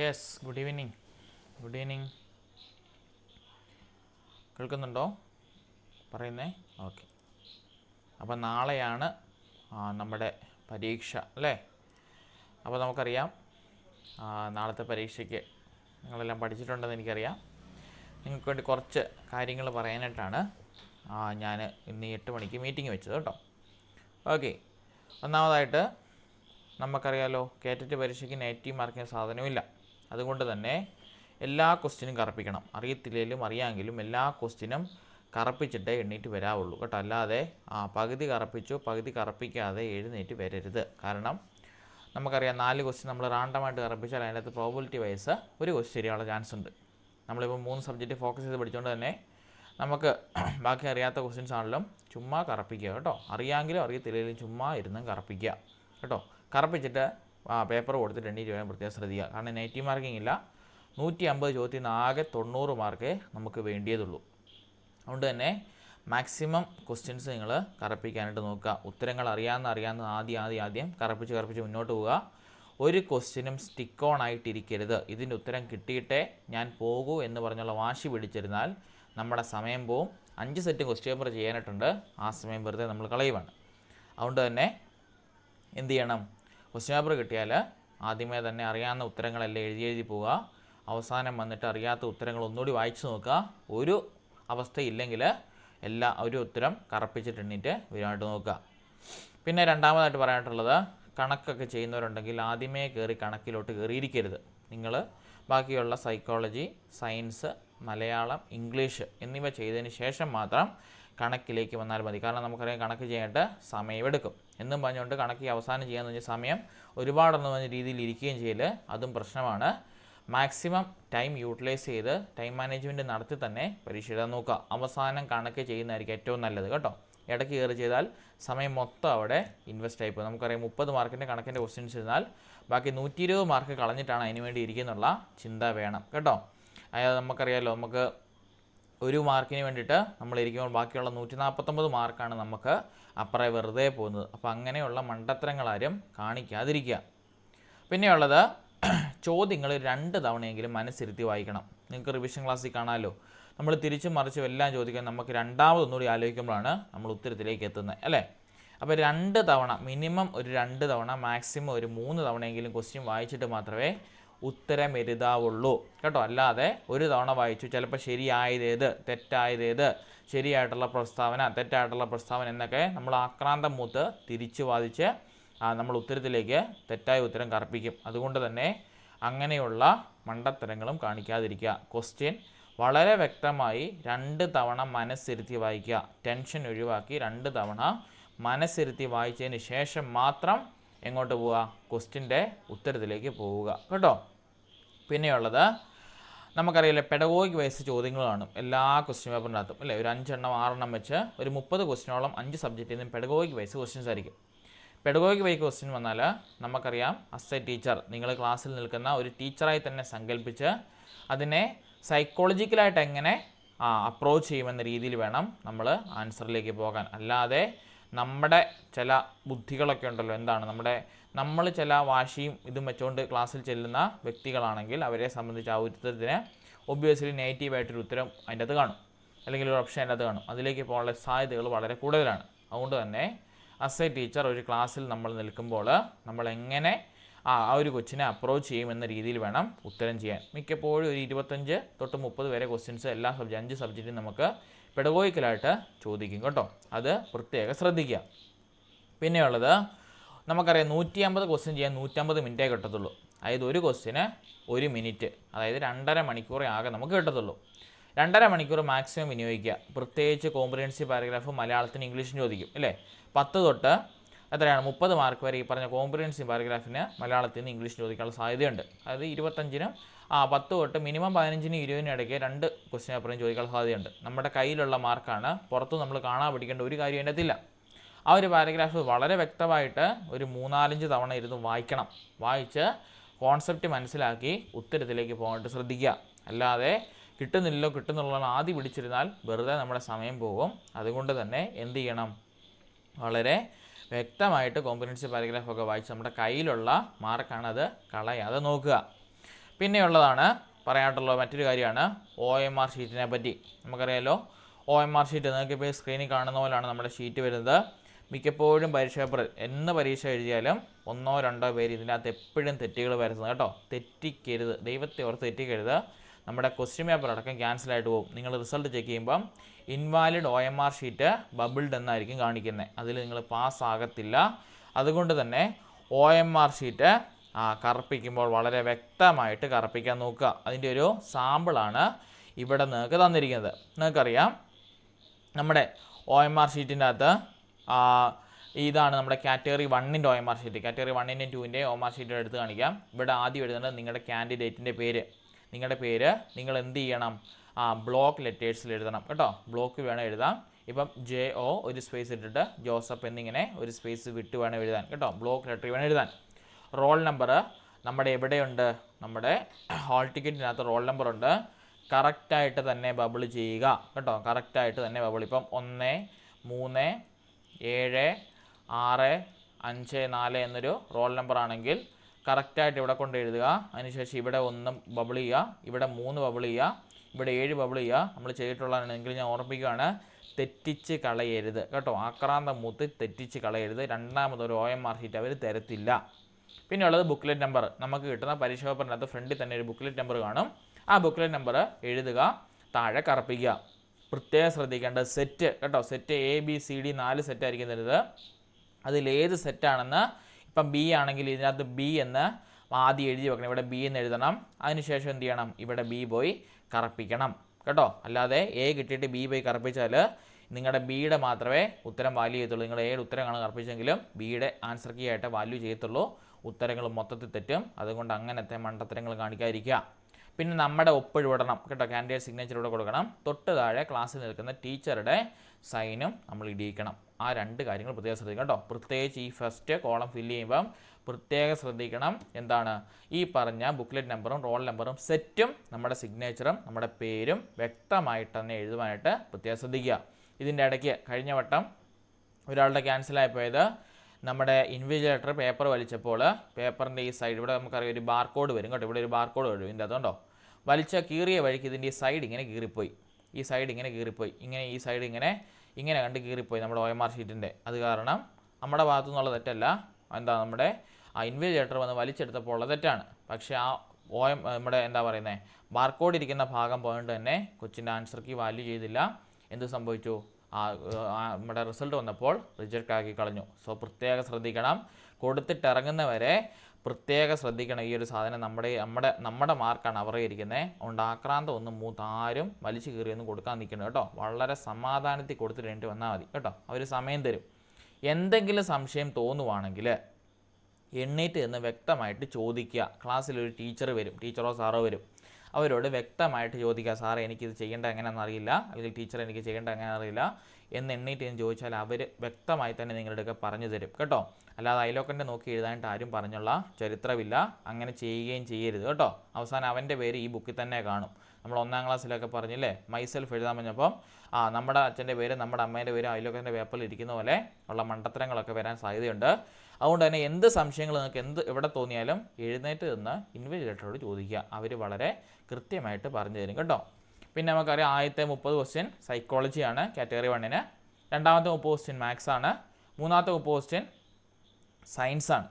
Yes good evening good evening കേൾക്കുന്നുണ്ടോ? പറയുന്നേ? Okay അപ്പോൾ നാളെയാണ് നമ്മുടെ പരീക്ഷ അല്ലേ? അപ്പോൾ നമുക്കറിയാം നാളത്തെ പരീക്ഷയ്ക്ക് നിങ്ങളെല്ലാം പഠിച്ചിട്ടുണ്ടെന്ന് എനിക്കറിയാം. നിങ്ങൾക്ക് വേണ്ടി കുറച്ച് കാര്യങ്ങൾ പറയാനായിട്ടാണ് ഞാൻ ഇന്ന് എട്ട് മണിക്ക് മീറ്റിംഗ് വെച്ചത് കേട്ടോ. ഓക്കെ ഒന്നാമതായിട്ട് നമുക്കറിയാലോ കേറ്ററ്റ് പരീക്ഷയ്ക്ക് നെഗറ്റീവ് മാർക്കിന് സാധനമില്ല അതുകൊണ്ട് തന്നെ എല്ലാ ക്വസ്റ്റിനും കറപ്പിക്കണം. അറിയത്തില്ലെങ്കിലും അറിയാമെങ്കിലും എല്ലാ ക്വസ്റ്റിനും കറപ്പിച്ചിട്ടേ എണ്ണീറ്റ് വരാവുള്ളൂ കേട്ടോ. അല്ലാതെ ആ പകുതി കറപ്പിച്ചു പകുതി കറപ്പിക്കാതെ എഴുന്നേറ്റ് വരരുത്. കാരണം നമുക്കറിയാം നാല് ക്വസ്റ്റ്യൻ നമ്മൾ റാണ്ടമായിട്ട് കറപ്പിച്ചാൽ അതിനകത്ത് പ്രോബിലിറ്റി വൈസ് ഒരു ക്വസ്റ്റ്യൻ ശരിയാനുള്ള ചാൻസ് ഉണ്ട്. നമ്മളിപ്പോൾ മൂന്ന് സബ്ജക്റ്റ് ഫോക്കസ് ചെയ്ത് പഠിച്ചുകൊണ്ട് തന്നെ നമുക്ക് ബാക്കി അറിയാത്ത ക്വസ്റ്റ്യൻസ് ആണെങ്കിലും ചുമ്മാ കറപ്പിക്കുക കേട്ടോ. അറിയാമെങ്കിലും അറിയത്തില്ലെങ്കിലും ചുമ്മാ ഇരുന്നും കറപ്പിക്കുക കേട്ടോ. കറപ്പിച്ചിട്ട് ആ പേപ്പർ കൊടുത്തിട്ടുണ്ട് ചോദ്യം പ്രത്യേകം ശ്രദ്ധിക്കുക. കാരണം നെഗറ്റീവ് മാർക്കിംഗ് ഇല്ല. നൂറ്റി അമ്പത് ചോദ്യത്തിൽ നിന്ന് ആകെ തൊണ്ണൂറ് മാർക്കേ നമുക്ക് വേണ്ടിയതുള്ളൂ. അതുകൊണ്ട് തന്നെ മാക്സിമം ക്വസ്റ്റ്യൻസ് നിങ്ങൾ കറപ്പിക്കാനായിട്ട് നോക്കുക. ഉത്തരങ്ങൾ അറിയാമെന്ന് അറിയാമെന്ന് ആദ്യം ആദ്യം ആദ്യം കറപ്പിച്ച് കറപ്പിച്ച് മുന്നോട്ട് പോവുക. ഒരു ക്വസ്റ്റ്യനും സ്റ്റിക്ക് ഓൺ ആയിട്ടിരിക്കരുത്. ഇതിന്റെ ഉത്തരം കിട്ടിയിട്ടേ ഞാൻ പോകൂ എന്ന് പറഞ്ഞുള്ള വാശി പിടിച്ചിരുന്നാൽ നമ്മുടെ സമയം പോവും. അഞ്ച് സെറ്റ് ക്വസ്റ്റ്യൻ പേപ്പർ ചെയ്യാനായിട്ടുണ്ട്. ആ സമയം വെറുതെ നമ്മൾ കളയുവാണ്. അതുകൊണ്ട് തന്നെ എന്ത് ചെയ്യണം? ക്വസ്റ്റ്യൻ പേപ്പർ കിട്ടിയാൽ ആദ്യമേ തന്നെ അറിയാവുന്ന ഉത്തരങ്ങളെല്ലാം എഴുതി എഴുതി പോവുക. അവസാനം വന്നിട്ട് അറിയാത്ത ഉത്തരങ്ങൾ ഒന്നുകൂടി വായിച്ചു നോക്കുക. ഒരു അവസ്ഥയില്ലെങ്കിൽ എല്ലാ ഒരു ഉത്തരം കറപ്പിച്ചിട്ടെണ്ണിട്ട് എണ്ണീറ്റ് വരുമായിട്ട് നോക്കുക. പിന്നെ രണ്ടാമതായിട്ട് പറയാനായിട്ടുള്ളത് കണക്കൊക്കെ ചെയ്യുന്നവരുണ്ടെങ്കിൽ ആദ്യമേ കയറി കണക്കിലോട്ട് കയറിയിരിക്കരുത്. നിങ്ങൾ ബാക്കിയുള്ള സൈക്കോളജി സയൻസ് മലയാളം ഇംഗ്ലീഷ് എന്നിവ ചെയ്തതിന് ശേഷം മാത്രം കണക്കിലേക്ക് വന്നാൽ മതി. കാരണം നമുക്കറിയാം കണക്ക് ചെയ്യാനായിട്ട് സമയമെടുക്കും. എന്നും പറഞ്ഞുകൊണ്ട് കണക്ക് അവസാനം ചെയ്യാന്ന് പറഞ്ഞ സമയം ഒരുപാടെന്ന് പറഞ്ഞ രീതിയിൽ ഇരിക്കുകയും ചെയ്യൽ അതും പ്രശ്നമാണ്. മാക്സിമം ടൈം യൂട്ടിലൈസ് ചെയ്ത് ടൈം മാനേജ്മെന്റ് നടത്തി തന്നെ പരീക്ഷ എഴുതാൻ നോക്കുക. അവസാനം കണക്ക് ചെയ്യുന്നതായിരിക്കും ഏറ്റവും നല്ലത് കേട്ടോ. ഇടയ്ക്ക് കയറി ചെയ്താൽ സമയം മൊത്തം അവിടെ ഇൻവെസ്റ്റ് ആയിപ്പോൾ നമുക്കറിയാം മുപ്പത് മാർക്കിന്റെ കണക്കിന്റെ ക്വസ്റ്റ്യൻസ് ഇരുന്നാൽ ബാക്കി നൂറ്റി ഇരുപത് മാർക്ക് കളഞ്ഞിട്ടാണ് അതിന് വേണ്ടി ഇരിക്കുന്നുള്ള ചിന്ത വേണം കേട്ടോ. അതായത് നമുക്കറിയാമല്ലോ നമുക്ക് ഒരു മാർക്കിന് വേണ്ടിയിട്ട് നമ്മളിരിക്കുമ്പോൾ ബാക്കിയുള്ള നൂറ്റി നാൽപ്പത്തൊമ്പത് മാർക്കാണ് നമുക്ക് അപ്പുറേ വെറുതെ പോകുന്നത്. അപ്പോൾ അങ്ങനെയുള്ള മണ്ടത്തരങ്ങളാരും കാണിക്കാതിരിക്കുക. പിന്നെയുള്ളത് ചോദ്യങ്ങൾ രണ്ട് തവണയെങ്കിലും മനസ്സിരുത്തി വായിക്കണം. നിങ്ങൾക്ക് റിവിഷൻ ക്ലാസ്സിൽ കാണാമല്ലോ നമ്മൾ തിരിച്ചും മറിച്ചും എല്ലാം ചോദിക്കാൻ നമുക്ക് രണ്ടാമതൊന്നുകൂടി ആലോചിക്കുമ്പോഴാണ് നമ്മൾ ഉത്തരത്തിലേക്ക് എത്തുന്നത് അല്ലേ? അപ്പോൾ രണ്ട് തവണ മിനിമം ഒരു രണ്ട് തവണ മാക്സിമം ഒരു മൂന്ന് തവണയെങ്കിലും ക്വസ്റ്റ്യൻ വായിച്ചിട്ട് മാത്രമേ ഉത്തരം എഴുതാവുള്ളൂ കേട്ടോ? അല്ലാതെ ഒരു തവണ വായിച്ചു ചിലപ്പോൾ ശരിയായതേത് തെറ്റായതേത് ശരിയായിട്ടുള്ള പ്രസ്താവന തെറ്റായിട്ടുള്ള പ്രസ്താവന എന്നൊക്കെ നമ്മൾ ആക്രാന്തം മൂത്ത് തിരിച്ചു വാദിച്ച് നമ്മൾ ഉത്തരത്തിലേക്ക് തെറ്റായ ഉത്തരം കർപ്പിക്കും അതുകൊണ്ട് തന്നെ അങ്ങനെയുള്ള മണ്ടത്തരങ്ങളും കാണിക്കാതിരിക്കുക. ക്വസ്റ്റ്യൻ വളരെ വ്യക്തമായി രണ്ട് തവണ മനസ്സിരുത്തി വായിക്കുക. ടെൻഷൻ ഒഴിവാക്കി രണ്ട് തവണ മനസ്സിരുത്തി വായിച്ചതിന് ശേഷം മാത്രം എങ്ങോട്ട് പോവുക? ക്വസ്റ്റ്യന്റെ ഉത്തരത്തിലേക്ക് പോവുക. കേട്ടോ? പിന്നെയുള്ളത് നമുക്കറിയില്ല പെഡഗോഗിക് വയസ്സ് ചോദ്യങ്ങൾ കാണും. എല്ലാ ക്വസ്റ്റ്യൻ പേപ്പറിനകത്തും അല്ലേ? ഒരു അഞ്ചെണ്ണം ആറെണ്ണം വെച്ച് ഒരു മുപ്പത് ക്വസ്റ്റ്യനോളം അഞ്ച് സബ്ജക്റ്റിൽ നിന്നും പെഡഗോഗിക് വയസ്സ് ക്വസ്റ്റ്യൻസ് ആയിരിക്കും. പെഡഗോഗിക് വൈ ക്വസ്റ്റ്യൻ വന്നാൽ നമുക്കറിയാം അസ് എ ടീച്ചർ നിങ്ങൾ ക്ലാസ്സിൽ നിൽക്കുന്ന ഒരു ടീച്ചറായി തന്നെ സങ്കല്പിച്ച് അതിനെ സൈക്കോളജിക്കലായിട്ട് എങ്ങനെ അപ്രോച്ച് ചെയ്യുമെന്ന രീതിയിൽ വേണം നമ്മൾ ആൻസറിലേക്ക് പോകാൻ. അല്ലാതെ നമ്മുടെ ചില ബുദ്ധികളൊക്കെ ഉണ്ടല്ലോ എന്താണ് നമ്മുടെ നമ്മൾ ചില വാശിയും ഇതും വെച്ചുകൊണ്ട് ക്ലാസ്സിൽ ചെല്ലുന്ന വ്യക്തികളാണെങ്കിൽ അവരെ സംബന്ധിച്ച് ആ ഉത്തരത്തിന് ഒബ്വിയസ്ലി നെഗറ്റീവായിട്ടൊരു ഉത്തരം അതിന്റെ അത് കാണും. അല്ലെങ്കിൽ ഒരു ഓപ്ഷൻ അതിന്റെ അത് കാണും. അതിലേക്ക് പോകാനുള്ള സാധ്യതകൾ വളരെ കൂടുതലാണ്. അതുകൊണ്ട് തന്നെ അസ് എ ടീച്ചർ ഒരു ക്ലാസ്സിൽ നമ്മൾ നിൽക്കുമ്പോൾ നമ്മൾ എങ്ങനെ ആ ആ ഒരു കൊച്ചിനെ അപ്രോച്ച് ചെയ്യുമെന്ന രീതിയിൽ വേണം ഉത്തരം ചെയ്യാൻ. മിക്കപ്പോഴും ഒരു ഇരുപത്തഞ്ച് തൊട്ട് മുപ്പത് വരെ ക്വസ്റ്റ്യൻസ് എല്ലാ സബ്ജക്റ്റ് അഞ്ച് സബ്ജക്റ്റും നമുക്ക് പെഡഗോയിക്കലായിട്ട് ചോദിക്കും കേട്ടോ. അത് പ്രത്യേകം ശ്രദ്ധിക്കുക. പിന്നെയുള്ളത് നമുക്കറിയാം നൂറ്റി അമ്പത് ക്വസ്റ്റ്യൻ ചെയ്യാൻ നൂറ്റമ്പത് മിനിറ്റേ കിട്ടത്തുള്ളൂ. അതായത് ഒരു ക്വസ്റ്റ്യന് ഒരു മിനിറ്റ് അതായത് രണ്ടര മണിക്കൂറേ ആകെ നമുക്ക് കിട്ടത്തുള്ളൂ. രണ്ടര മണിക്കൂർ മാക്സിമം വിനിയോഗിക്കുക. പ്രത്യേകിച്ച് കോംപ്രിഹെൻസീവ് പാരഗ്രാഫ് മലയാളത്തിന് ഇംഗ്ലീഷിന് ചോദിക്കും അല്ലേ? പത്ത് തൊട്ട് എത്രയാണ്? മുപ്പത് മാർക്ക് വരെ ഈ പറഞ്ഞ കോംപ്രിഹെൻസീവ് പാരഗ്രാഫിന് മലയാളത്തിൽ നിന്ന് ഇംഗ്ലീഷ് ചോദിക്കാനുള്ള സാധ്യതയുണ്ട്. അതായത് ഇരുപത്തഞ്ചിനും ആ പത്ത് തൊട്ട് മിനിമം പതിനഞ്ചിനും ഇരുപതിനും ഇടയ്ക്ക് രണ്ട് ക്വസ്റ്റ്യൻ പേപ്പറും ചോദിക്കാനുള്ള സാധ്യതയുണ്ട്. നമ്മുടെ കയ്യിലുള്ള മാർക്കാണ് പുറത്ത് നമ്മൾ കാണാൻ പഠിക്കേണ്ട ഒരു കാര്യം അതിന്റെ ആ ഒരു പാരഗ്രാഫ് വളരെ വ്യക്തമായിട്ട് ഒരു മൂന്നാലഞ്ച് തവണ ഇരുന്ന് വായിക്കണം. വായിച്ച് കോൺസെപ്റ്റ് മനസ്സിലാക്കി ഉത്തരത്തിലേക്ക് പോകാനായിട്ട് ശ്രദ്ധിക്കുക. അല്ലാതെ കിട്ടുന്നില്ലല്ലോ കിട്ടുന്നുള്ളതാണ് ആദ്യം പിടിച്ചിരുന്നാൽ വെറുതെ നമ്മുടെ സമയം പോകും. അതുകൊണ്ട് തന്നെ എന്ത് ചെയ്യണം? വളരെ വ്യക്തമായിട്ട് കോമ്പിനൻസി പാരഗ്രാഫൊക്കെ വായിച്ച് നമ്മുടെ കയ്യിലുള്ള മാർക്കാണ് അത് കളയാതെ നോക്കുക. പിന്നെയുള്ളതാണ് പറയാനായിട്ടുള്ള മറ്റൊരു കാര്യമാണ് ഒ എം ആർ ഷീറ്റിനെ പറ്റി. നമുക്കറിയാമല്ലോ ഒ എം ആർ ഷീറ്റ് നിങ്ങൾക്ക് ഇപ്പോൾ സ്ക്രീനിൽ കാണുന്ന പോലെയാണ് നമ്മുടെ ഷീറ്റ് വരുന്നത്. മിക്കപ്പോഴും പരീക്ഷ പേപ്പർ എന്ന പരീക്ഷ എഴുതിയാലും ഒന്നോ രണ്ടോ പേര് ഇതിനകത്ത് എപ്പോഴും തെറ്റുകൾ വരുന്നത് കേട്ടോ. തെറ്റിക്കരുത്. ദൈവത്തെ ഓർത്ത് തെറ്റിക്കരുത്. നമ്മുടെ ക്വസ്റ്റ്യൻ പേപ്പർ അടക്കം ക്യാൻസൽ ആയിട്ട് പോകും. നിങ്ങൾ റിസൾട്ട് ചെക്ക് ചെയ്യുമ്പം invalid O M R sheet bubbled എന്നായിരിക്കും കാണിക്കുന്നത്. അതിൽ നിങ്ങൾ പാസ് ആകത്തില്ല. അതുകൊണ്ട് തന്നെ ഒ എം ആർ ഷീറ്റ് കറുപ്പിക്കുമ്പോൾ വളരെ വ്യക്തമായിട്ട് കറുപ്പിക്കാൻ നോക്കുക. അതിന്റെ ഒരു സാമ്പിളാണ് ഇവിടെ നിങ്ങൾക്ക് തന്നിരിക്കുന്നത്. നിങ്ങൾക്കറിയാം. നമ്മുടെ ഒ എം ആർ ഷീറ്റിന്റെ അകത്ത് ഇതാണ് നമ്മുടെ കാറ്റഗറി വണ്ണിന്റെ O M R sheet category വണ്ണിന്റെ ടൂവിന്റെ ഒ എം ആർ ഷീറ്റ് എടുത്ത് കാണിക്കാം. ഇവിടെ ആദ്യം എഴുതേണ്ടത് നിങ്ങളുടെ കാൻഡിഡേറ്റിന്റെ പേര്. നിങ്ങളുടെ പേര് നിങ്ങൾ എന്ത് ചെയ്യണം? ആ ബ്ലോക്ക് ലെറ്റേഴ്സിൽ എഴുതണം. കേട്ടോ? ബ്ലോക്ക് വേണം എഴുതാം ഇപ്പം ജെ ഒ ഒരു സ്പേസ് ഇട്ടിട്ട് ജോസഫ് എന്നിങ്ങനെ ഒരു സ്പേസ് വിട്ട് വേണം എഴുതാൻ. കേട്ടോ? ബ്ലോക്ക് ലെറ്റർ വേണം എഴുതാൻ. റോൾ നമ്പർ നമ്മുടെ എവിടെയുണ്ട്? നമ്മുടെ ഹാൾ ടിക്കറ്റിനകത്ത് റോൾ നമ്പർ ഉണ്ട്. കറക്റ്റായിട്ട് തന്നെ ബബിൾ ചെയ്യുക. കേട്ടോ? കറക്റ്റായിട്ട് തന്നെ ബബിൾ ഇപ്പം ഒന്ന് മൂന്ന് ഏഴ് ആറ് അഞ്ച് നാല് എന്നൊരു റോൾ നമ്പർ ആണെങ്കിൽ കറക്റ്റായിട്ട് ഇവിടെ കൊണ്ട് എഴുതുക. അതിനുശേഷം ഇവിടെ ഒന്ന് ബബിൾ ചെയ്യുക. ഇവിടെ മൂന്ന് ബബിൾ ചെയ്യുക. ഇവിടെ ഏഴ് ബബിൾ ചെയ്യുക. നമ്മൾ ചെയ്തിട്ടുള്ളതാണെങ്കിൽ ഞാൻ ഓർമ്മിക്കുകയാണ് തെറ്റിച്ച് കളയരുത്. കേട്ടോ ആക്രാന്ത മൂത്ത് തെറ്റിച്ച് കളയരുത്. രണ്ടാമതൊരു ഒ എം ആർ ഷീറ്റ് അവർ തരത്തില്ല. പിന്നെ ഉള്ളത് ബുക്ക്ലെറ്റ് നമ്പർ നമുക്ക് കിട്ടുന്ന പരീക്ഷ പേപ്പറിനകത്ത് ഫ്രണ്ടിൽ തന്നെ ഒരു ബുക്ക്ലെറ്റ് നമ്പർ കാണും. ആ ബുക്ക്ലെറ്റ് നമ്പർ എഴുതുക താഴെ കറപ്പിക്കുക. പ്രത്യേകം ശ്രദ്ധിക്കേണ്ടത് സെറ്റ് കേട്ടോ set A B C D നാല് സെറ്റ് ആയിരിക്കും തരുന്നത്. അതിലേത് സെറ്റാണെന്ന് ഇപ്പം ബി ആണെങ്കിൽ ഇതിനകത്ത് ബി എന്ന് ആദ്യം എഴുതി വെക്കണം. ഇവിടെ ബി എന്ന് എഴുതണം. അതിനുശേഷം എന്ത് ചെയ്യണം? ഇവിടെ ബി പോയി കറപ്പിക്കണം കേട്ടോ. അല്ലാതെ എ കിട്ടിയിട്ട് ബി പോയി കറപ്പിച്ചാൽ നിങ്ങളുടെ ബിയുടെ മാത്രമേ ഉത്തരം വാല്യൂ ചെയ്യത്തുള്ളൂ. നിങ്ങൾ ഏഴ് ഉത്തരങ്ങളാണ് കറപ്പിച്ചെങ്കിലും ബിയുടെ ആൻസർ കീ ആയിട്ട് വാല്യൂ ചെയ്യത്തുള്ളൂ. ഉത്തരങ്ങൾ മൊത്തത്തിൽ തെറ്റും. അതുകൊണ്ട് അങ്ങനത്തെ മണ്ടത്തരങ്ങൾ കാണിക്കാതിരിക്കുക. പിന്നെ നമ്മുടെ ഒപ്പിഴ് വിടണം കേട്ടോ കാൻഡിഡേറ്റ് സിഗ്നേച്ചർ ഇവിടെ കൊടുക്കണം. തൊട്ട് താഴെ ക്ലാസ്സിൽ നിൽക്കുന്ന ടീച്ചറുടെ സൈനും നമ്മൾ ഇടിയിക്കണം. ആ രണ്ട് കാര്യങ്ങൾ പ്രത്യേകം ശ്രദ്ധിക്കണം കേട്ടോ. പ്രത്യേകിച്ച് ഈ ഫസ്റ്റ് കോളം ഫില്ല് ചെയ്യുമ്പം പ്രത്യേകം ശ്രദ്ധിക്കണം എന്താണ്? ഈ പറഞ്ഞ ബുക്ക്ലെറ്റ് നമ്പറും റോൾ നമ്പറും സെറ്റും നമ്മുടെ സിഗ്നേച്ചറും നമ്മുടെ പേരും വ്യക്തമായിട്ട് തന്നെ എഴുതുവാനായിട്ട് പ്രത്യേകം ശ്രദ്ധിക്കുക. ഇതിന്റെ ഇടയ്ക്ക് കഴിഞ്ഞ വട്ടം ഒരാളുടെ ക്യാൻസലായി പോയത് നമ്മുടെ ഇൻവിജിലേറ്റർ പേപ്പർ വലിച്ചപ്പോൾ പേപ്പറിന്റെ ഈ സൈഡ് ഇവിടെ നമുക്കറിയാം ഒരു ബാർകോഡ് വരും കേട്ടോ. ഇവിടെ ഒരു ബാർകോഡ് വരും ഇതിന്റെ അതുകൊണ്ടോ വലിച്ച കീറിയ വഴിക്ക് ഇതിന്റെ ഈ സൈഡ് ഇങ്ങനെ കീറിപ്പോയി. ഈ സൈഡ് ഇങ്ങനെ കീറിപ്പോയി. ഇങ്ങനെ ഈ സൈഡ് ഇങ്ങനെ ഇങ്ങനെ കണ്ട് കീറിപ്പോയി നമ്മുടെ ഒ എം ആർ ഷീറ്റിന്റെ അത് കാരണം നമ്മുടെ ഭാഗത്തു നിന്നുള്ള തെറ്റല്ല. എന്താ നമ്മുടെ ആ ഇൻവിജിലേറ്റർ വന്ന് വലിച്ചെടുത്തപ്പോൾ ഉള്ള തെറ്റാണ്. പക്ഷേ ആ ഒ എം നമ്മുടെ എന്താ പറയുന്നത് ബാർകോഡ് ഇരിക്കുന്ന ഭാഗം പോയിട്ട് തന്നെ കൊച്ചിന്റെ ആൻസർക്ക് വാല്യൂ ചെയ്തില്ല. എന്ത് സംഭവിച്ചു? നമ്മുടെ റിസൾട്ട് വന്നപ്പോൾ റിജക്റ്റ് ആക്കി കളഞ്ഞു. സോ പ്രത്യേക ശ്രദ്ധിക്കണം. കൊടുത്തിട്ട് ഇറങ്ങുന്നവരെ പ്രത്യേകം ശ്രദ്ധിക്കണം. ഈ ഒരു സാധനം നമ്മുടെ നമ്മുടെ നമ്മുടെ മാർക്കാണ് അവരെ ഇരിക്കുന്നത് അതുകൊണ്ട് ആക്രാന്തം ഒന്നും മൂത്ത് ആരും വലിച്ചു കീറിയൊന്നും കൊടുക്കാൻ നിൽക്കണം കേട്ടോ. വളരെ സമാധാനത്തിൽ കൊടുത്തിട്ട് വന്നാൽ മതി കേട്ടോ. അവർ സമയം തരും. എന്തെങ്കിലും സംശയം തോന്നുവാണെങ്കിൽ എണ്ണീറ്റ് എന്ന് വ്യക്തമായിട്ട് ചോദിക്കുക. ക്ലാസ്സിൽ ഒരു ടീച്ചർ വരും. ടീച്ചറോ സാറോ വരും. അവരോട് വ്യക്തമായിട്ട് ചോദിക്കുക സാറേ എനിക്കിത് ചെയ്യേണ്ട എങ്ങനെയാണെന്ന് അറിയില്ല. അല്ലെങ്കിൽ ടീച്ചർ എനിക്ക് ചെയ്യേണ്ട എങ്ങനെയാണെന്ന് അറിയില്ല. എന്ന് എണ്ണീറ്റ് എന്ന് ചോദിച്ചാൽ അവർ വ്യക്തമായി തന്നെ നിങ്ങളുടെയൊക്കെ പറഞ്ഞു തരും. കേട്ടോ? അല്ലാതെ അയലോക്കന്റെ നോക്കി എഴുതാനായിട്ട് ആരും പറഞ്ഞുള്ള ചരിത്രമില്ല. അങ്ങനെ ചെയ്യുകയും ചെയ്യരുത്. കേട്ടോ? അവസാനം അവന്റെ പേര് ഈ ബുക്കിൽ തന്നെ കാണും. നമ്മൾ ഒന്നാം ക്ലാസ്സിലൊക്കെ പറഞ്ഞില്ലേ? മൈസെൽഫ് എഴുതാൻ പറഞ്ഞപ്പം ആ നമ്മുടെ അച്ഛന്റെ പേര് നമ്മുടെ അമ്മേന്റെ പേര് അയലോക്കന്റെ പേപ്പറിൽ ഇരിക്കുന്ന പോലെ ഉള്ള മണ്ടത്തരങ്ങളൊക്കെ വരാൻ സാധ്യതയുണ്ട്. അതുകൊണ്ട് തന്നെ എന്ത് സംശയങ്ങൾ നിങ്ങൾക്ക് എന്ത് എവിടെ തോന്നിയാലും എഴുന്നേറ്റ് നിന്ന് ഇൻവിജിലേറ്ററോട് ചോദിക്കുക. അവർ വളരെ കൃത്യമായിട്ട് പറഞ്ഞു തരും കേട്ടോ. പിന്നെ നമുക്കറിയാം ആദ്യത്തെ മുപ്പത് ക്വസ്റ്റ്യൻ സൈക്കോളജിയാണ് കാറ്റഗറി വണ്ണിന് രണ്ടാമത്തെ മുപ്പത് ക്വസ്റ്റ്യൻ ആണ്. മൂന്നാമത്തെ മുപ്പത് ക്വസ്റ്റ്യൻ സയൻസാണ്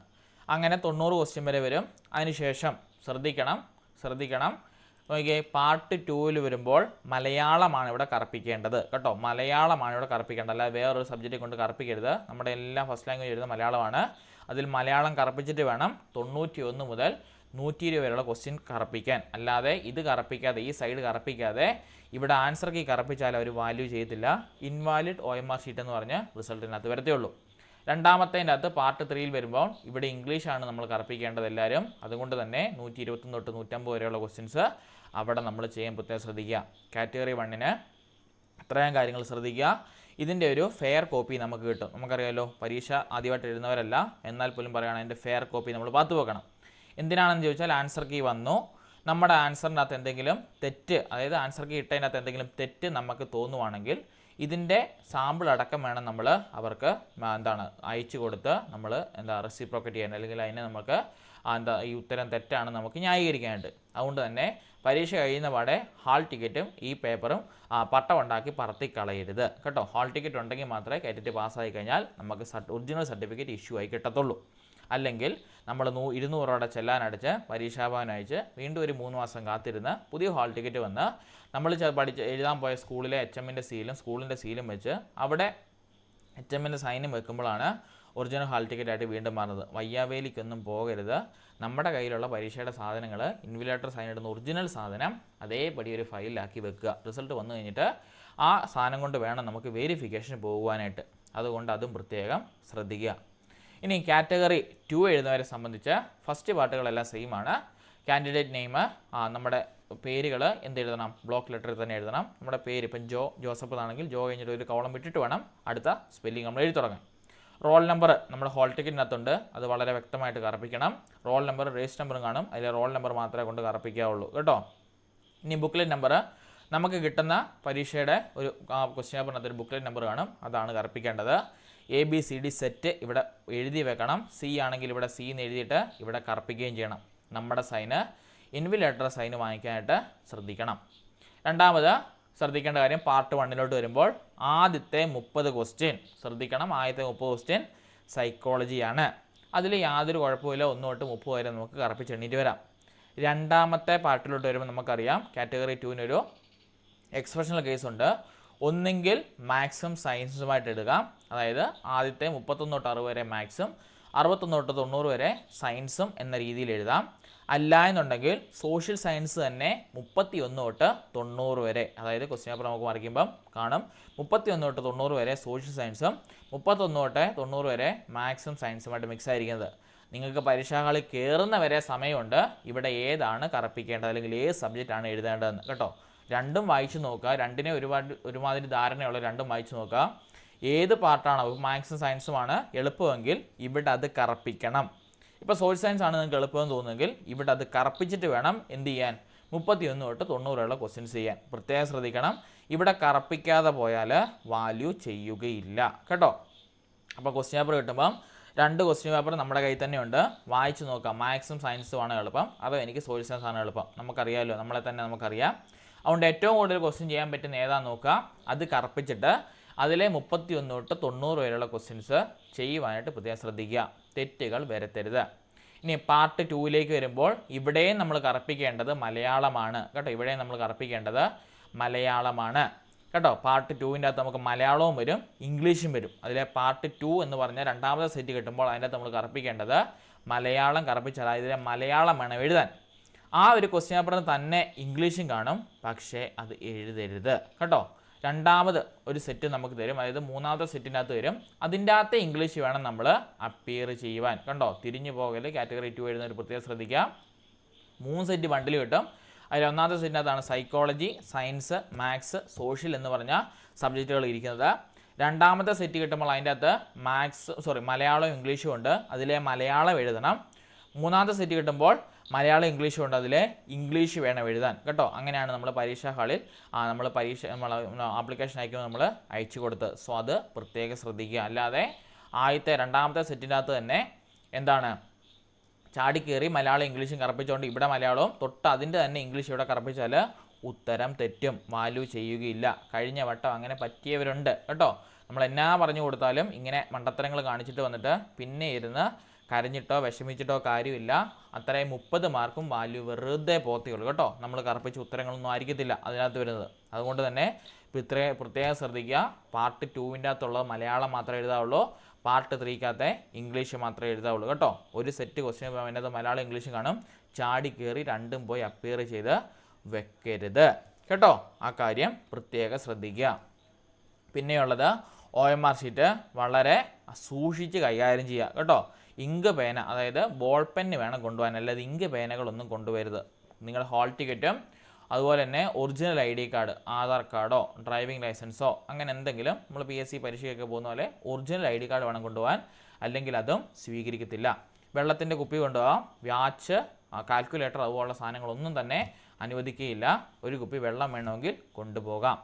അങ്ങനെ തൊണ്ണൂറ് ക്വസ്റ്റ്യൻ വരെ വരും. അതിനുശേഷം ശ്രദ്ധിക്കണം ശ്രദ്ധിക്കണം. നോക്കിയേ പാർട്ട് ടൂവിൽ വരുമ്പോൾ മലയാളമാണ് ഇവിടെ കറപ്പിക്കേണ്ടത്. കേട്ടോ മലയാളമാണ് ഇവിടെ കറപ്പിക്കേണ്ടത്. അല്ലാതെ വേറൊരു സബ്ജക്റ്റ് കൊണ്ട് കറപ്പിക്കരുത്. നമ്മുടെ എല്ലാ ഫസ്റ്റ് ലാംഗ്വേജ് വരുന്നത് മലയാളമാണ്. അതിൽ മലയാളം കറപ്പിച്ചിട്ട് വേണം തൊണ്ണൂറ്റി ഒന്ന് മുതൽ നൂറ്റി ഇരുപത് വരെയുള്ള ക്വസ്റ്റ്യൻ കറപ്പിക്കാൻ. അല്ലാതെ ഇത് കറപ്പിക്കാതെ ഈ സൈഡ് കറപ്പിക്കാതെ ഇവിടെ ആൻസർ കീ കറപ്പിച്ചാൽ അവർ വാല്യൂ ചെയ്യത്തില്ല. Invalid O M R sheet എന്ന് പറഞ്ഞ് റിസൾട്ടിനകത്ത് വരത്തേ ഉള്ളൂ. രണ്ടാമത്തേന്റെ അകത്ത് പാർട്ട് ത്രീയിൽ വരുമ്പോൾ ഇവിടെ ഇംഗ്ലീഷാണ് നമ്മൾ കറപ്പിക്കേണ്ടത് എല്ലാവരും. അതുകൊണ്ട് തന്നെ നൂറ്റി ഇരുപത്തൊന്ന് തൊട്ട് നൂറ്റമ്പത് വരെയുള്ള ക്വസ്റ്റ്യൻസ് അവിടെ നമ്മൾ ചെയ്യാൻ പ്രത്യേകം ശ്രദ്ധിക്കുക. കാറ്റഗറി വണ്ണിന് ഇത്രയും കാര്യങ്ങൾ ശ്രദ്ധിക്കുക. ഇതിന്റെ ഒരു ഫെയർ കോപ്പി നമുക്ക് കിട്ടും. നമുക്കറിയാമല്ലോ പരീക്ഷ ആദ്യമായിട്ട് എഴുതുന്നവരല്ല. എന്നാൽ പോലും പറയുകയാണെങ്കിൽ അതിന്റെ ഫെയർ കോപ്പി നമ്മൾ പാത്തു വെക്കണം എന്തിനാണെന്ന് ചോദിച്ചാൽ ആൻസർ കീ വന്നു. നമ്മുടെ ആൻസറിനകത്ത് എന്തെങ്കിലും തെറ്റ് അതായത് ആൻസർ കീ ഇട്ടതിനകത്ത് എന്തെങ്കിലും തെറ്റ് നമുക്ക് തോന്നുവാണെങ്കിൽ ഇതിന്റെ സാമ്പിൾ അടക്കം വേണം നമ്മൾ അവർക്ക് എന്താണ് അയച്ചു കൊടുത്ത് നമ്മൾ എന്താ റെസിപ്രോക്കറ്റ് ചെയ്യാൻ അല്ലെങ്കിൽ അതിനെ നമുക്ക് എന്താ ഈ ഉത്തരം തെറ്റാണ് നമുക്ക് ന്യായീകരിക്കാനായിട്ട്. അതുകൊണ്ട് തന്നെ പരീക്ഷ കഴിയുന്ന പാടെ ഹാൾ ടിക്കറ്റും ഈ പേപ്പറും പട്ടം ഉണ്ടാക്കി പറത്തി കളയരുത്. കേട്ടോ ഹാൾ ടിക്കറ്റ് ഉണ്ടെങ്കിൽ മാത്രമേ കയറ്റിട്ട് പാസ്സായി കഴിഞ്ഞാൽ നമുക്ക് ഒറിജിനൽ സർട്ടിഫിക്കറ്റ് ഇഷ്യൂ ആയി കിട്ടത്തുള്ളൂ. അല്ലെങ്കിൽ നമ്മൾ നൂ ഇരുന്നൂറ് രൂപയുടെ ചെല്ലാനടിച്ച് പരീക്ഷാഭവൻ അയച്ച് വീണ്ടും ഒരു മൂന്ന് മാസം കാത്തിരുന്ന് പുതിയ ഹാൾ ടിക്കറ്റ് വന്ന് നമ്മൾ പഠിച്ച് എഴുതാൻ പോയ സ്കൂളിലെ എച്ച് എമ്മിന്റെ സീലും സ്കൂളിന്റെ സീലും വെച്ച് അവിടെ എച്ച് എമ്മിന്റെ സൈനും വെക്കുമ്പോഴാണ് ഒറിജിനൽ ഹാൾ ടിക്കറ്റ് ആയിട്ട് വീണ്ടും മാറുന്നത്. വയ്യാവേലിക്കൊന്നും പോകരുത്. നമ്മുടെ കയ്യിലുള്ള പരീക്ഷയുടെ സാധനങ്ങൾ ഇൻവിലേറ്റർ സൈൻ ഇടുന്ന ഒറിജിനൽ സാധനം അതേപടി ഒരു ഫയലിലാക്കി വെക്കുക. റിസൾട്ട് വന്നു കഴിഞ്ഞിട്ട് ആ സാധനം കൊണ്ട് വേണം നമുക്ക് വെരിഫിക്കേഷന് പോകുവാനായിട്ട്. അതുകൊണ്ട് അതും പ്രത്യേകം ശ്രദ്ധിക്കുക. ഇനി കാറ്റഗറി ടു എഴുതുന്നവരെ സംബന്ധിച്ച് ഫസ്റ്റ് പാർട്ടുകളെല്ലാം സെയിം ആണ്. കാൻഡിഡേറ്റ് നെയിം നമ്മുടെ പേരുകൾ എന്ത് എഴുതണം? ബ്ലോക്ക് ലെറ്ററിൽ തന്നെ എഴുതണം. നമ്മുടെ പേര് ഇപ്പം ജോ ജോസഫ് എന്നാണെങ്കിൽ ജോ കഴിഞ്ഞിട്ട് ഒരു കോളം വിട്ടിട്ട് വേണം അടുത്ത സ്പെല്ലിംഗ് നമ്മൾ എഴുതി തുടങ്ങാം റോൾ നമ്പർ നമ്മുടെ ഹോൾ ടിക്കറ്റിനകത്തുണ്ട് അത് വളരെ വ്യക്തമായിട്ട് കറപ്പിക്കണം. റോൾ നമ്പർ രജിസ്റ്റർ നമ്പറും കാണും. അതിലെ റോൾ നമ്പർ മാത്രമേ കൊണ്ട് കറപ്പിക്കാവുള്ളൂ. കേട്ടോ? ഇനി ബുക്ക്ലെറ്റ് നമ്പർ നമുക്ക് കിട്ടുന്ന പരീക്ഷയുടെ ഒരു ക്വസ്റ്റ്യൻ പേപ്പറിനകത്ത് ഒരു ബുക്ക്ലെറ്റ് നമ്പർ കാണും. അതാണ് കറപ്പിക്കേണ്ടത്. A B C D set ഇവിടെ എഴുതി വെക്കണം. സി ആണെങ്കിൽ ഇവിടെ സി എന്ന് എഴുതിയിട്ട് ഇവിടെ കറപ്പിക്കുകയും ചെയ്യണം. നമ്മുടെ സൈന് ഇൻവിലേറ്റർ സൈന് വാങ്ങിക്കാനായിട്ട് ശ്രദ്ധിക്കണം. രണ്ടാമത് ശ്രദ്ധിക്കേണ്ട കാര്യം പാർട്ട് വണ്ണിലോട്ട് വരുമ്പോൾ ആദ്യത്തെ മുപ്പത് ക്വസ്റ്റ്യൻ ശ്രദ്ധിക്കണം ആദ്യത്തെ മുപ്പത് ക്വസ്റ്റ്യൻ സൈക്കോളജിയാണ് അതിൽ യാതൊരു കുഴപ്പമില്ല ഒന്ന് തൊട്ട് മുപ്പത് വരെ നമുക്ക് കറപ്പിച്ച് എണ്ണീറ്റ് വരാം. രണ്ടാമത്തെ പാർട്ടിലോട്ട് വരുമ്പോൾ നമുക്കറിയാം കാറ്റഗറി ടുവിനൊരു എക്സ്പ്രഷണൽ കേസ് ഉണ്ട്. ഒന്നെങ്കിൽ മാക്സും സയൻസുമായിട്ട് എടുക്കാം. അതായത് ആദ്യത്തെ മുപ്പത്തൊന്ന് തൊട്ട് അറുപത് വരെ മാക്സും അറുപത്തൊന്ന് തൊട്ട് തൊണ്ണൂറ് വരെ സയൻസും എന്ന രീതിയിൽ എഴുതാം. അല്ല എന്നുണ്ടെങ്കിൽ സോഷ്യൽ സയൻസ് തന്നെ മുപ്പത്തി ഒന്ന് തൊട്ട് തൊണ്ണൂറ് വരെ അതായത് ക്വസ്റ്റ്യൻ പേപ്പർ നമുക്ക് മറിക്കുമ്പം കാണും. മുപ്പത്തി ഒന്ന് തൊട്ട് തൊണ്ണൂറ് വരെ സോഷ്യൽ സയൻസും മുപ്പത്തൊന്ന് തൊട്ട് തൊണ്ണൂറ് വരെ മാത്സും സയൻസുമായിട്ട് മിക്സ് ആയിരിക്കുന്നത്. നിങ്ങൾക്ക് പരീക്ഷാകളിൽ കയറുന്ന വരെ സമയമുണ്ട്. ഇവിടെ ഏതാണ് കറപ്പിക്കേണ്ടത്? അല്ലെങ്കിൽ ഏത് സബ്ജക്റ്റാണ് എഴുതേണ്ടതെന്ന്. കേട്ടോ? രണ്ടും വായിച്ചു നോക്കുക. രണ്ടിനെ ഒരുപാട് ഒരുമാതിരി ധാരണയുള്ള രണ്ടും വായിച്ചു നോക്കുക. ഏത് പാർട്ടാണോ മാത്സും സയൻസുമാണ് എളുപ്പമെങ്കിൽ ഇവിടെ അത് കറപ്പിക്കണം. ഇപ്പോൾ സോഷ്യൽ സയൻസ് ആണ് നിങ്ങൾക്ക് എളുപ്പമെന്ന് തോന്നുമെങ്കിൽ ഇവിടെ അത് കറപ്പിച്ചിട്ട് വേണം എന്ത് ചെയ്യാൻ? മുപ്പത്തിയൊന്ന് തൊട്ട് തൊണ്ണൂറുള്ള ക്വസ്റ്റ്യൻസ് ചെയ്യാൻ. പ്രത്യേകം ശ്രദ്ധിക്കണം. ഇവിടെ കറപ്പിക്കാതെ പോയാൽ വാല്യൂ ചെയ്യുകയില്ല. കേട്ടോ? അപ്പോൾ ക്വസ്റ്റ്യൻ പേപ്പർ കിട്ടുമ്പം രണ്ട് ക്വസ്റ്റ്യൻ പേപ്പർ നമ്മുടെ കയ്യിൽ തന്നെയുണ്ട് വായിച്ച് നോക്കാം. മാത്സും സയൻസും ആണ് എളുപ്പം. അതോ എനിക്ക് സോഷ്യൽ സയൻസ് ആണ് എളുപ്പം. നമുക്കറിയാമല്ലോ നമ്മളെ തന്നെ നമുക്കറിയാം. അതുകൊണ്ട് ഏറ്റവും കൂടുതൽ ക്വസ്റ്റ്യൻ ചെയ്യാൻ പറ്റുന്ന ഏതാന്ന് നോക്കുക അത് കറപ്പിച്ചിട്ട് അതിലെ മുപ്പത്തി ഒന്ന് തൊട്ട് തൊണ്ണൂറ് വരെയുള്ള ക്വസ്റ്റ്യൻസ് ചെയ്യുവാനായിട്ട് പ്രത്യേകം ശ്രദ്ധിക്കുക. തെറ്റുകൾ വരുത്തരുത്. ഇനി പാർട്ട് ടൂവിലേക്ക് വരുമ്പോൾ ഇവിടെയും നമ്മൾ കറപ്പിക്കേണ്ടത് മലയാളമാണ്. കേട്ടോ ഇവിടെയും നമ്മൾ കറപ്പിക്കേണ്ടത് മലയാളമാണ്. കേട്ടോ പാർട്ട് ടൂവിന്റെ അകത്ത് നമുക്ക് മലയാളവും വരും ഇംഗ്ലീഷും വരും. അതിലെ പാർട്ട് ടു എന്ന് പറഞ്ഞാൽ രണ്ടാമത്തെ സെറ്റ് കിട്ടുമ്പോൾ അതിന്റെ അകത്ത് നമ്മൾ കറപ്പിക്കേണ്ടത് മലയാളം കറപ്പിച്ചാൽ ഇതിലെ മലയാളം വേണം എഴുതാൻ. ആ ഒരു ക്വസ്റ്റ്യൻ പേപ്പറിന് തന്നെ ഇംഗ്ലീഷും കാണും പക്ഷേ അത് എഴുതരുത്. കേട്ടോ രണ്ടാമത് ഒരു സെറ്റ് നമുക്ക് തരും. അതായത് മൂന്നാമത്തെ സെറ്റിനകത്ത് വരും. അതിന്റെ അകത്തെ ഇംഗ്ലീഷ് വേണം നമ്മൾ അപ്പിയർ ചെയ്യുവാൻ. കണ്ടോ? തിരിഞ്ഞു പോകൽ കാറ്റഗറി ടു എഴുതുന്നവർ പ്രത്യേകം ശ്രദ്ധിക്കുക. മൂന്ന് സെറ്റ് ബണ്ടിൽ കിട്ടും. അതിൽ ഒന്നാമത്തെ സെറ്റിനകത്താണ് സൈക്കോളജി സയൻസ് മാത്സ് സോഷ്യൽ എന്ന് പറഞ്ഞ സബ്ജക്റ്റുകൾ ഇരിക്കുന്നത്. രണ്ടാമത്തെ സെറ്റ് കിട്ടുമ്പോൾ അതിന്റെ അകത്ത് മാത്സ് സോറി മലയാളവും ഇംഗ്ലീഷും ഉണ്ട്. അതിലെ മലയാളം എഴുതണം. മൂന്നാമത്തെ സെറ്റ് കിട്ടുമ്പോൾ മലയാളം ഇംഗ്ലീഷും ഉണ്ട്. അതിലെ ഇംഗ്ലീഷ് വേണം എഴുതാൻ. കേട്ടോ? അങ്ങനെയാണ് നമ്മൾ പരീക്ഷാ ഹാളിൽ നമ്മൾ പരീക്ഷ നമ്മൾ ആപ്ലിക്കേഷൻ അയക്കുമ്പോൾ നമ്മൾ അയച്ചു കൊടുത്ത്. സോ അത് പ്രത്യേകം ശ്രദ്ധിക്കുക. അല്ലാതെ ആദ്യത്തെ രണ്ടാമത്തെ സെറ്റിന്റെ അകത്ത് തന്നെ എന്താണ്? ചാടി ചാടിക്കേറി മലയാളം ഇംഗ്ലീഷും കറപ്പിച്ചുകൊണ്ട് ഇവിടെ മലയാളവും തൊട്ട് അതിന്റെ തന്നെ ഇംഗ്ലീഷ് ഇവിടെ കറപ്പിച്ചാൽ ഉത്തരം തെറ്റും. വാല്യൂ ചെയ്യുകയില്ല. കഴിഞ്ഞ വട്ടം അങ്ങനെ പറ്റിയവരുണ്ട്. കേട്ടോ? നമ്മൾ എന്നാ പറഞ്ഞു കൊടുത്താലും ഇങ്ങനെ മണ്ടത്തരങ്ങൾ കാണിച്ചിട്ട് വന്നിട്ട് പിന്നെ ഇരുന്ന് കരഞ്ഞിട്ടോ വിഷമിച്ചിട്ടോ കാര്യമില്ല. അത്രയും മുപ്പത് മാർക്കും വാല്യൂ വെറുതെ പോത്തിയുള്ളൂ കേട്ടോ. നമ്മൾ കറപ്പിച്ച ഉത്തരങ്ങളൊന്നും ആയിരിക്കത്തില്ല അതിനകത്ത് വരുന്നത്. അതുകൊണ്ട് തന്നെ ഇത്രയും പ്രത്യേകം ശ്രദ്ധിക്കുക. പാർട്ട് ടൂവിന്റെ അകത്തുള്ളത് മലയാളം മാത്രമേ എഴുതാവുള്ളൂ. പാർട്ട് ത്രീക്കകത്തെ ഇംഗ്ലീഷ് മാത്രമേ എഴുതാവുള്ളൂ കേട്ടോ. ഒരു സെറ്റ് ക്വസ്റ്റ്യൻ അതിനകത്ത് മലയാളം ഇംഗ്ലീഷും കാണും. ചാടി കയറി രണ്ടും പോയി അപ്പിയർ ചെയ്ത് വെക്കരുത് കേട്ടോ. ആ കാര്യം പ്രത്യേകം ശ്രദ്ധിക്കുക. പിന്നെയുള്ളത് ഒ എം ആർ ഷീറ്റ് വളരെ സൂക്ഷിച്ച് കൈകാര്യം ചെയ്യുക കേട്ടോ. ഇങ്ക് പേന അതായത് ബോൾ പെന്ന് വേണം കൊണ്ടുപോകാൻ അല്ലാതെ ഇങ്ക് പേനകളൊന്നും കൊണ്ടുവരുത് നിങ്ങൾ ഹാൾ ടിക്കറ്റും അതുപോലെ തന്നെ original I D card Aadhaar കാർഡോ ഡ്രൈവിംഗ് ലൈസൻസോ അങ്ങനെ എന്തെങ്കിലും നമ്മൾ പി എസ് സി പരീക്ഷയൊക്കെ പോകുന്ന പോലെ ഒറിജിനൽ ഐ ഡി കാർഡ് വേണം കൊണ്ടുപോകാൻ അല്ലെങ്കിൽ അതും സ്വീകരിക്കത്തില്ല. വെള്ളത്തിന്റെ കുപ്പി കൊണ്ടുപോകാം വാച്ച് കാൽക്കുലേറ്റർ അതുപോലുള്ള സാധനങ്ങളൊന്നും തന്നെ അനുവദിക്കുകയില്ല. ഒരു കുപ്പി വെള്ളം വേണമെങ്കിൽ കൊണ്ടുപോകാം.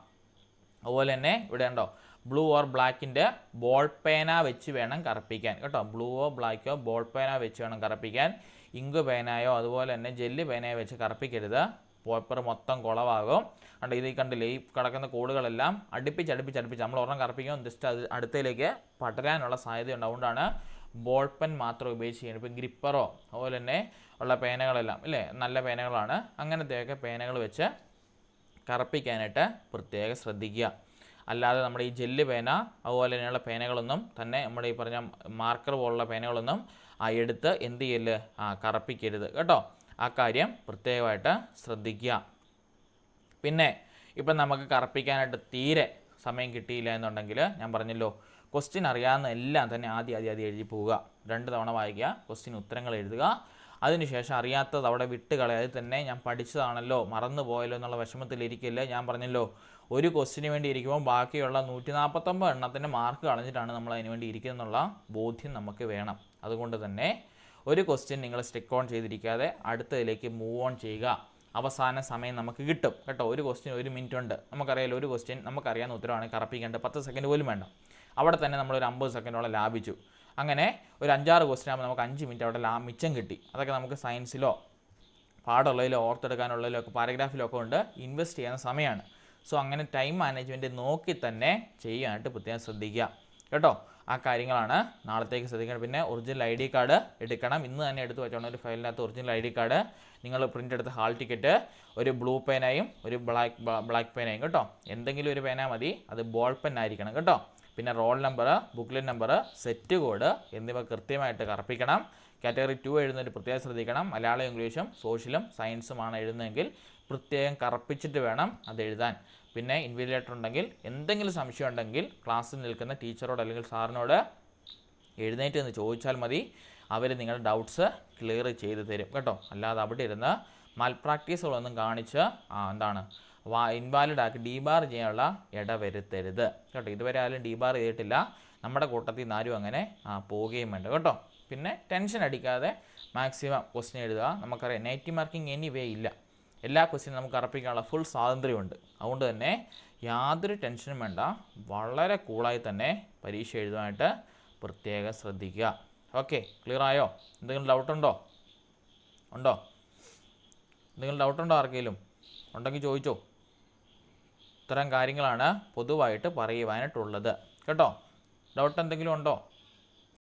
അതുപോലെ തന്നെ ഇവിടെ ഉണ്ടോ? ബ്ലൂ ഓർ ബ്ലാക്കിന്റെ ബോൾ പേന വെച്ച് വേണം കറുപ്പിക്കാൻ. കേട്ടോ? ബ്ലൂവോ ബ്ലാക്കോ ബോൾ പേന വെച്ച് വേണം കറുപ്പിക്കാൻ. ഇങ്ക് പേനയോ അതുപോലെ തന്നെ ജെല്ല് പേനയോ വെച്ച് കറുപ്പിക്കരുത്. പേപ്പർ മൊത്തം കുളവാകും. കണ്ടോ? ഇത് കണ്ടില്ലേ? ഈ കിടക്കുന്ന കോഡുകളെല്ലാം അടുപ്പിച്ച് അടുപ്പിച്ച് അടുപ്പിച്ച് നമ്മൾ ഒരെണ്ണം കറുപ്പിക്കും ജസ്റ്റ് അത് അടുത്തേക്ക് പടരാനുള്ള സാധ്യതയുണ്ട്. അതുകൊണ്ടാണ് ബോൾ പെൻ മാത്രം ഉപയോഗിച്ച് ചെയ്യുന്നത്. ഇപ്പം ഗ്രിപ്പറോ അതുപോലെ തന്നെ ഉള്ള പേനകളെല്ലാം ഇല്ലേ? നല്ല പേനകളാണ്. അങ്ങനത്തെയൊക്കെ പേനകൾ വെച്ച് കറുപ്പിക്കാനായിട്ട് പ്രത്യേകം ശ്രദ്ധിക്കുക. അല്ലാതെ നമ്മുടെ ഈ ജെല്ല് പേന അതുപോലെ തന്നെയുള്ള പേനകളൊന്നും തന്നെ നമ്മുടെ ഈ പറഞ്ഞ മാർക്കർ പോലുള്ള പേനകളൊന്നും ആ എടുത്ത് എന്ത് ചെയ്യൽ? ആ കറപ്പിക്കരുത്. കേട്ടോ? ആ കാര്യം പ്രത്യേകമായിട്ട് ശ്രദ്ധിക്കുക. പിന്നെ ഇപ്പം നമുക്ക് കറപ്പിക്കാനായിട്ട് തീരെ സമയം കിട്ടിയില്ല എന്നുണ്ടെങ്കിൽ ഞാൻ പറഞ്ഞല്ലോ ക്വസ്റ്റ്യൻ അറിയാവുന്ന എല്ലാം തന്നെ ആദ്യം ആദ്യം ആദ്യം എഴുതി പോവുക. രണ്ട് തവണ വായിക്കുക ക്വസ്റ്റ്യൻ ഉത്തരങ്ങൾ എഴുതുക. അതിനുശേഷം അറിയാത്തത് അവിടെ വിട്ട് കളയാതെ തന്നെ ഞാൻ പഠിച്ചതാണല്ലോ മറന്നു പോയല്ലോ എന്നുള്ള വിഷമത്തിലിരിക്കില്ല ഞാൻ പറഞ്ഞല്ലോ. ഒരു ക്വസ്റ്റിന് വേണ്ടി ഇരിക്കുമ്പോൾ ബാക്കിയുള്ള നൂറ്റി നാൽപ്പത്തൊമ്പത് എണ്ണത്തിന്റെ മാർക്ക് കളഞ്ഞിട്ടാണ് നമ്മൾ അതിന് വേണ്ടി ഇരിക്കുന്നുള്ള ബോധ്യം നമുക്ക് വേണം. അതുകൊണ്ട് തന്നെ ഒരു ക്വസ്റ്റ്യൻ നിങ്ങൾ സ്റ്റിക്ക് ഓൺ ചെയ്തിരിക്കാതെ അടുത്തതിലേക്ക് മൂവ് ഓൺ ചെയ്യുക. അവസാന സമയം നമുക്ക് കിട്ടും. കേട്ടോ ഒരു ക്വസ്റ്റ്യൻ ഒരു മിനിറ്റ് ഉണ്ട്. നമുക്കറിയാലോ ഒരു ക്വസ്റ്റ്യൻ നമുക്കറിയാവുന്ന ഉത്തരവാണ് കറപ്പിക്കേണ്ടത്. പത്ത് സെക്കൻഡ് പോലും വേണ്ട. അവിടെ തന്നെ നമ്മൾ ഒരു അമ്പത് സെക്കൻഡോളം ലാഭിച്ചു. അങ്ങനെ ഒരു അഞ്ചാറ് ക്വസ്റ്റ്യൻ ആകുമ്പോൾ നമുക്ക് അഞ്ച് മിനിറ്റ് അവിടെ ലാ മിച്ചം കിട്ടി. അതൊക്കെ നമുക്ക് സയൻസിലോ പാടുള്ളതിലോ ഓർത്തെടുക്കാനുള്ളതിലോ ഒക്കെ പാരഗ്രാഫിലോ ഒക്കെ ഉണ്ട് ഇൻവെസ്റ്റ് ചെയ്യുന്ന സമയമാണ്. സോ അങ്ങനെ ടൈം മാനേജ്മെന്റ് നോക്കി തന്നെ ചെയ്യാനായിട്ട് പ്രത്യേകം ശ്രദ്ധിക്കുക. കേട്ടോ? ആ കാര്യങ്ങളാണ് നാളത്തേക്ക് ശ്രദ്ധിക്കണം. പിന്നെ ഒറിജിനൽ ഐ ഡി കാർഡ് എടുക്കണം. ഇന്ന് തന്നെ എടുത്ത് വെച്ചോണം. ഒരു ഫയലിനകത്ത് ഒറിജിനൽ ഐ ഡി കാർഡ്. നിങ്ങൾ പ്രിന്റ് എടുത്ത ഹാൾ ടിക്കറ്റ് ഒരു ബ്ലൂ പേനയും ഒരു ബ്ലാക്ക് ബ്ലാക്ക് പേനയും കേട്ടോ? എന്തെങ്കിലും ഒരു പേന മതി. അത് ബോൾ പെൻ ആയിരിക്കണം. കേട്ടോ? പിന്നെ roll number booklet number set code എന്നിവ കൃത്യമായിട്ട് കറപ്പിക്കണം. കാറ്റഗറി ടു എഴുതുന്നതിന് പ്രത്യേകം ശ്രദ്ധിക്കണം. മലയാളം ഇംഗ്ലീഷും സോഷ്യലും സയൻസുമാണ് എഴുതുന്നതെങ്കിൽ പ്രത്യേകം കറപ്പിച്ചിട്ട് വേണം അത് എഴുതാൻ. പിന്നെ ഇൻവിജിലേറ്റർ ഉണ്ടെങ്കിൽ എന്തെങ്കിലും സംശയം ഉണ്ടെങ്കിൽ ക്ലാസ്സിൽ നിൽക്കുന്ന ടീച്ചറോട് അല്ലെങ്കിൽ സാറിനോട് എഴുന്നേറ്റ് എന്ന് ചോദിച്ചാൽ മതി. അവർ നിങ്ങളുടെ ഡൗട്ട്സ് ക്ലിയർ ചെയ്ത് തരും കേട്ടോ. അല്ലാതെ അവിടെ ഇരുന്ന് മാൽ പ്രാക്ടീസുകളൊന്നും കാണിച്ച് എന്താണ് വാ ഇൻവാലിഡ് ആക്കി ഡീബാർ ചെയ്യാനുള്ള ഇട വരുത്തരുത് കേട്ടോ. ഇതുവരെ ആരും ഡീബാർ ചെയ്തിട്ടില്ല. നമ്മുടെ കൂട്ടത്തിൽ നിന്ന് ആരും അങ്ങനെ പോവുകയും വേണ്ട കേട്ടോ. പിന്നെ ടെൻഷൻ അടിക്കാതെ മാക്സിമം ക്വസ്റ്റ്യൻ എഴുതുക. നമുക്കറിയാം നെഗറ്റീവ് മാർക്കിംഗ് എനി വേ ഇല്ല. എല്ലാ ക്വസ്റ്റ്യനും നമുക്ക് അർപ്പിക്കാനുള്ള ഫുൾ സ്വാതന്ത്ര്യമുണ്ട്. അതുകൊണ്ട് തന്നെ യാതൊരു ടെൻഷനും വേണ്ട. വളരെ കൂളായി തന്നെ പരീക്ഷ എഴുതാനായിട്ട് പ്രത്യേകം ശ്രദ്ധിക്കുക. ഓക്കെ ക്ലിയർ ആയോ? എന്തെങ്കിലും ഡൗട്ടുണ്ടോ ഉണ്ടോ? എന്തെങ്കിലും ഡൗട്ടുണ്ടോ ആർക്കെങ്കിലും? ഉണ്ടെങ്കിൽ ചോദിച്ചോ. ഇത്തരം കാര്യങ്ങളാണ് പൊതുവായിട്ട് പറയുവാനായിട്ടുള്ളത്. കേട്ടോ? ഡൗട്ട് എന്തെങ്കിലും ഉണ്ടോ?